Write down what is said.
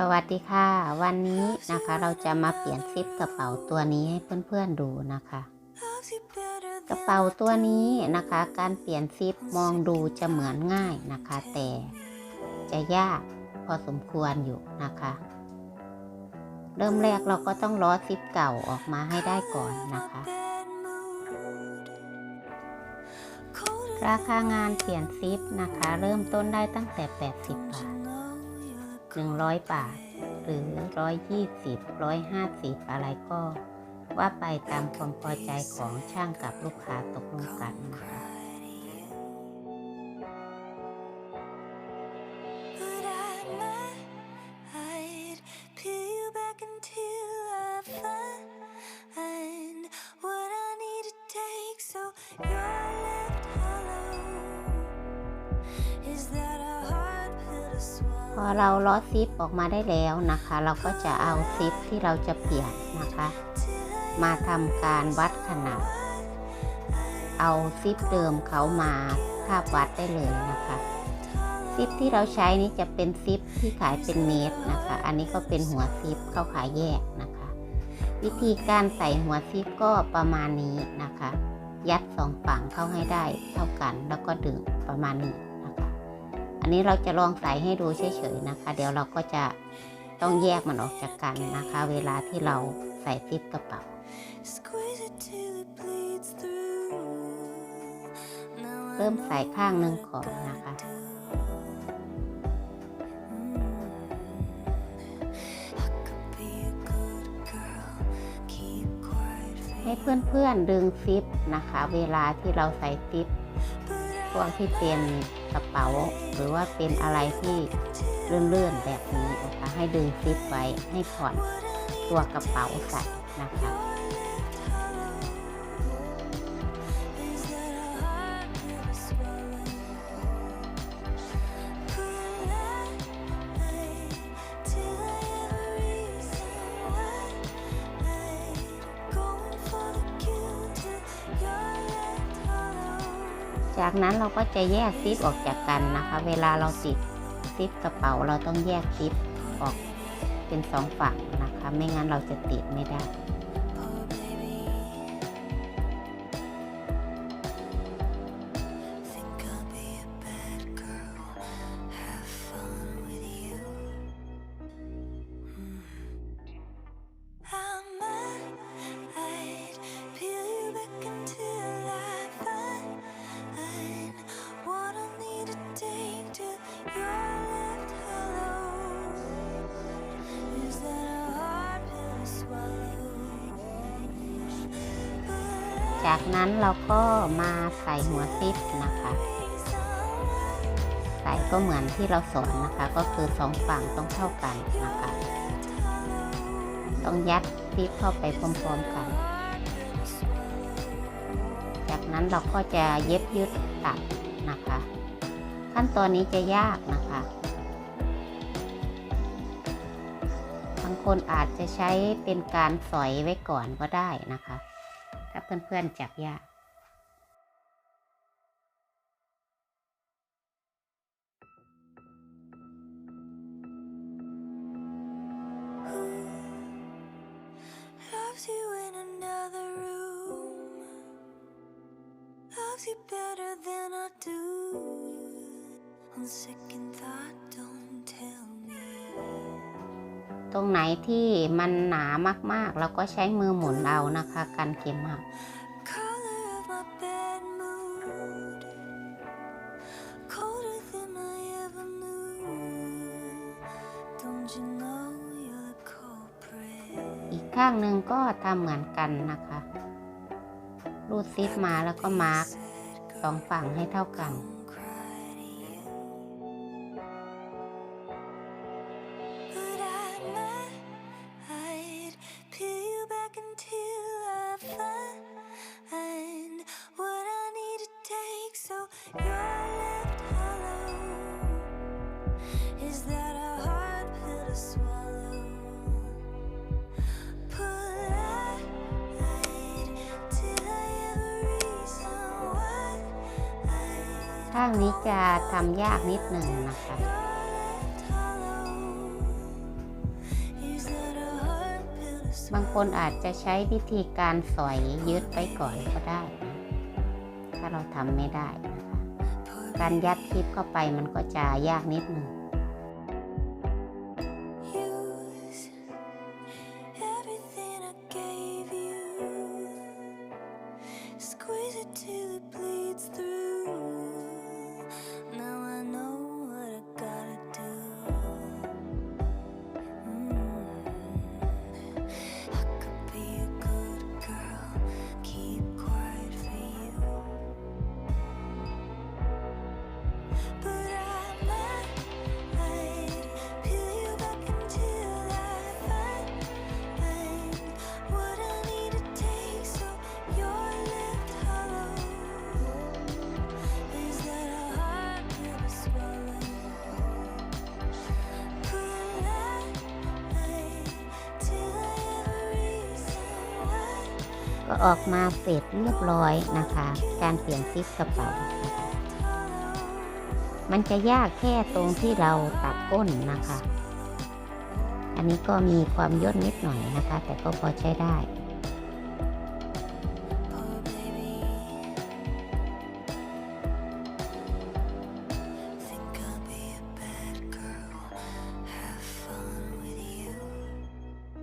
สวัสดีค่ะ วันนี้นะคะเราจะมาเปลี่ยนซิปกระเป๋าตัวนี้ให้เพื่อนๆดูนะคะ กระเป๋าตัวนี้นะคะ การเปลี่ยนซิปมองดูจะเหมือนง่ายนะคะ แต่จะยากพอสมควรอยู่นะคะ เริ่มแรกเราก็ต้องล้อซิปเก่าออกมาให้ได้ก่อนนะคะ ราคางานเปลี่ยนซิปนะคะ เริ่มต้นได้ตั้งแต่ 80 บาท 100 บาท หรือ 120 150 อะไรก็ ว่าไปตามความพอใจของช่างกับลูกค้าตกลงกันนะคะ But พอเราล้อซิปออกมาได้แล้วนะคะ เราก็จะเอาซิปที่เราจะเปลี่ยนนะคะ มาทำการวัดขนาด เอาซิปเดิมเขามาทาบวัดได้เลยนะคะ ซิปที่เราใช้นี้จะเป็นซิปที่ขายเป็นเมตรนะคะ อันนี้ก็เป็นหัวซิปเข้าขายแยกนะคะ วิธีการใส่หัวซิปก็ประมาณนี้นะคะ ยัดสองฝั่งเข้าให้ได้เท่ากันแล้วก็ดึงประมาณนี้ อันนี้เราจะลองใส่ให้ดูเฉยๆนะคะ เดี๋ยวเราก็จะต้องแยกมันออกจากกันนะคะ เวลาที่เราใส่ซิปกระเป๋าเริ่มใส่ข้างหนึ่ง what ก่อนนะคะให้เพื่อนๆดึงซิปนะคะ เวลาที่เราใส่ซิป พวกที่เป็นกระเป๋า หรือว่าเป็นอะไรที่เลื่อนๆแบบนี้นะคะให้ดึงซิปไว้ให้ผ่อนตัวกระเป๋าใส่นะคะ จากนั้นเราก็จะแยกซิปออกจากกันนะคะ เวลาเราติดซิปกระเป๋าเราต้องแยกซิปออกเป็นสองฝั่งนะคะ ไม่งั้นเราจะติดไม่ได้ จากนั้นเราก็มาใส่หัวซิปนะคะ ใส่ก็เหมือนที่เราสอนนะคะ ก็คือสองฝั่งต้องเท่ากันนะคะ ต้องยัดซิปเข้าไปพร้อมๆกัน จากนั้นเราก็จะเย็บยืดตัดนะคะ ขั้นตอนนี้จะยากนะคะบางคนอาจจะใช้เป็นการสอยไว้ก่อนก็ได้นะคะ ถ้าเพื่อนๆจับยาก Loves you in another room. Loves you better than I do. On second thought, ตรงไหนที่มันหนามากๆ เราก็ใช้มือหมุนเอานะคะกันเข็มหักอีกข้างหนึ่งก็ทำเหมือนกันนะคะรูดซิปมาแล้วก็มาร์กสองฝั่งให้เท่ากัน ข้างนี้จะทำยากนิดหนึ่ ng นะคะ You're left hollow. บางคนอาจจะใช้วิธีการสอยยึดไปก่อนก็ได้ ถ้าเราทำไม่ได้นะคะ การยัดคลิปเข้าไปมันก็จะยากนิดหนึ่ง ก็ออกมาเสร็จเรียบร้อยนะคะ การเปลี่ยนซิปกระเป๋า มันจะยากแค่ตรงที่เราตัดก้นนะคะ อันนี้ก็มีความย่นนิดหน่อยนะคะ แต่ก็พอใช้ได้